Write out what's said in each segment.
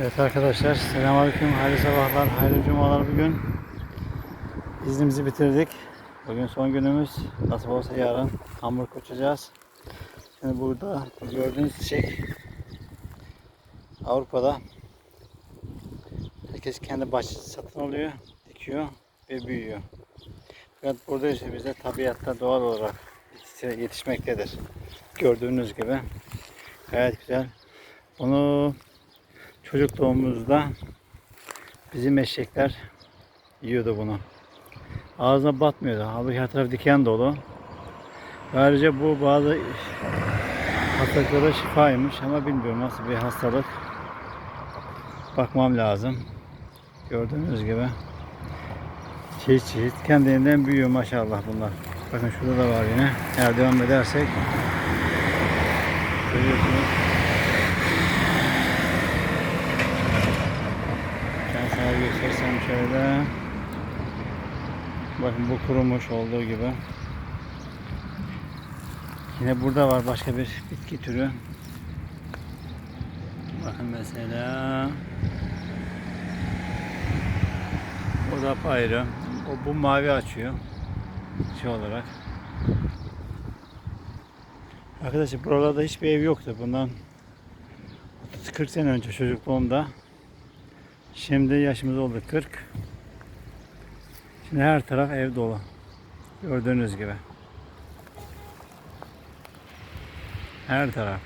Evet arkadaşlar, selamünaleyküm, hayırlı sabahlar, hayırlı cumalar bugün. İznimizi bitirdik. Bugün son günümüz. Nasıl olsa yarın Hamburg uçacağız. Şimdi burada gördüğünüz şey Avrupa'da herkes kendi bahçesi satın alıyor, dikiyor ve büyüyor. Fakat burada ise bize tabiatta doğal olarak yetişmektedir. Gördüğünüz gibi gayet güzel. Bunu Çocukluğumuzda bizim eşekler yiyordu bunu. Ağzına batmıyordu. Halbuki her taraf diken dolu. Ayrıca bu bazı hastalıklara şifaymış ama bilmiyorum nasıl bir hastalık. Bakmam lazım. Gördüğünüz gibi. Çeşit çeşit kendiliğinden büyüyor maşallah bunlar. Bakın şurada da var yine. Eğer devam edersek görüyorsunuz. Şöyle. Bakın bu kurumuş olduğu gibi. Yine burada var başka bir bitki türü. Bakın mesela. O da ayrı. O bu mavi açıyor. Şey olarak. Arkadaşlar buralarda hiçbir ev yoktu. Bundan 40 sene önce çocukluğumda Şimdi yaşımız oldu 40. Şimdi her taraf ev dolu. Gördüğünüz gibi. Her taraf.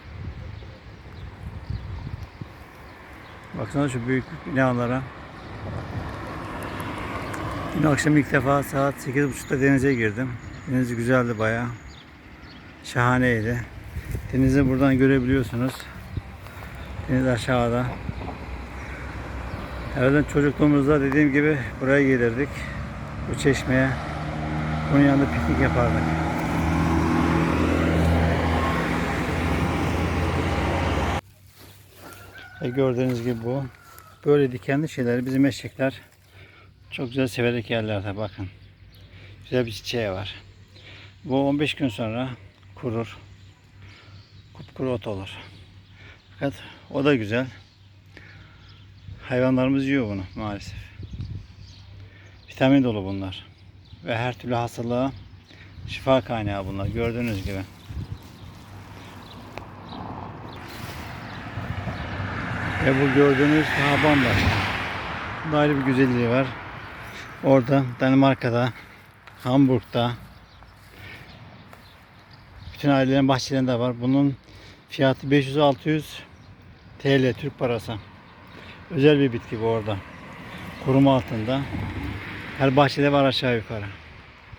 Baksana şu büyük binalara. Dün akşam ilk defa saat 8.30'da denize girdim. Deniz güzeldi bayağı. Şahaneydi. Denizi buradan görebiliyorsunuz. Deniz aşağıda. Evvelden çocukluğumuzda dediğim gibi buraya gelirdik. Bu çeşmeye. Bunun yanında piknik yapardık. Ve gördüğünüz gibi bu. Böyle dikenli şeyleri bizim eşekler çok güzel severek yerlerde bakın. Güzel bir çiçeği var. Bu 15 gün sonra kurur. Kupkuru ot olur. Fakat o da güzel. Hayvanlarımız yiyor bunu maalesef. Vitamin dolu bunlar. Ve her türlü hastalığa şifa kaynağı bunlar gördüğünüz gibi. Ve bu gördüğünüz daha bambaşka. Bunda ayrı bir güzelliği var. Orada Danimarka'da, Hamburg'da bütün ailelerin bahçelerinde var. Bunun fiyatı 500-600 TL Türk parası. Özel bir bitki bu orada. Koruma altında. Her bahçede var aşağı yukarı.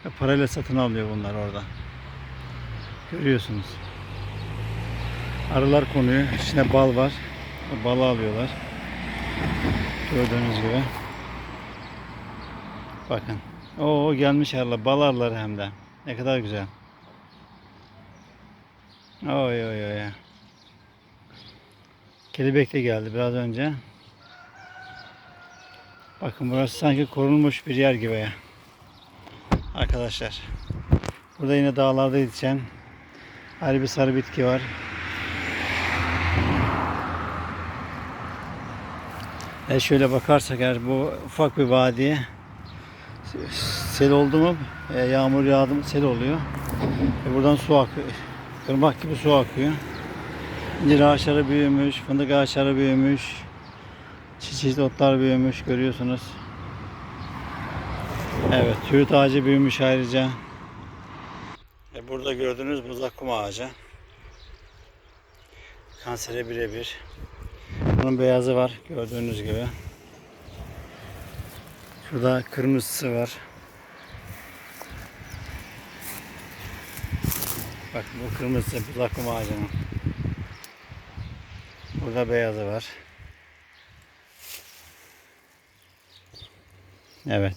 Ve parayla satın alıyor bunlar orada. Görüyorsunuz. Arılar konuyor. İçine bal var. O balı alıyorlar. Gördüğünüz gibi. Bakın. Oo gelmiş arılar. Bal arıları hem de. Ne kadar güzel. Oy oy oy. Kelebek de geldi biraz önce. Bakın burası sanki korunmuş bir yer gibi. Arkadaşlar. Burada yine dağlarda yetişen ayrı bir sarı bitki var. E şöyle bakarsak eğer bu ufak bir vadiye sel oldu mu e, yağmur yağdı mı sel oluyor. E, buradan su akıyor. Irmak gibi su akıyor. İncir ağaçları büyümüş, fındık ağaçları büyümüş. Çiçek otlar büyümüş görüyorsunuz. Evet, tüğüt ağacı büyümüş ayrıca. E burada gördüğünüz muzakkum ağacı. Kansere birebir. Bunun beyazı var gördüğünüz gibi. Şurada kırmızısı var. Bak bu kırmızısı muzakkum ağacının. Burada beyazı var. Evet.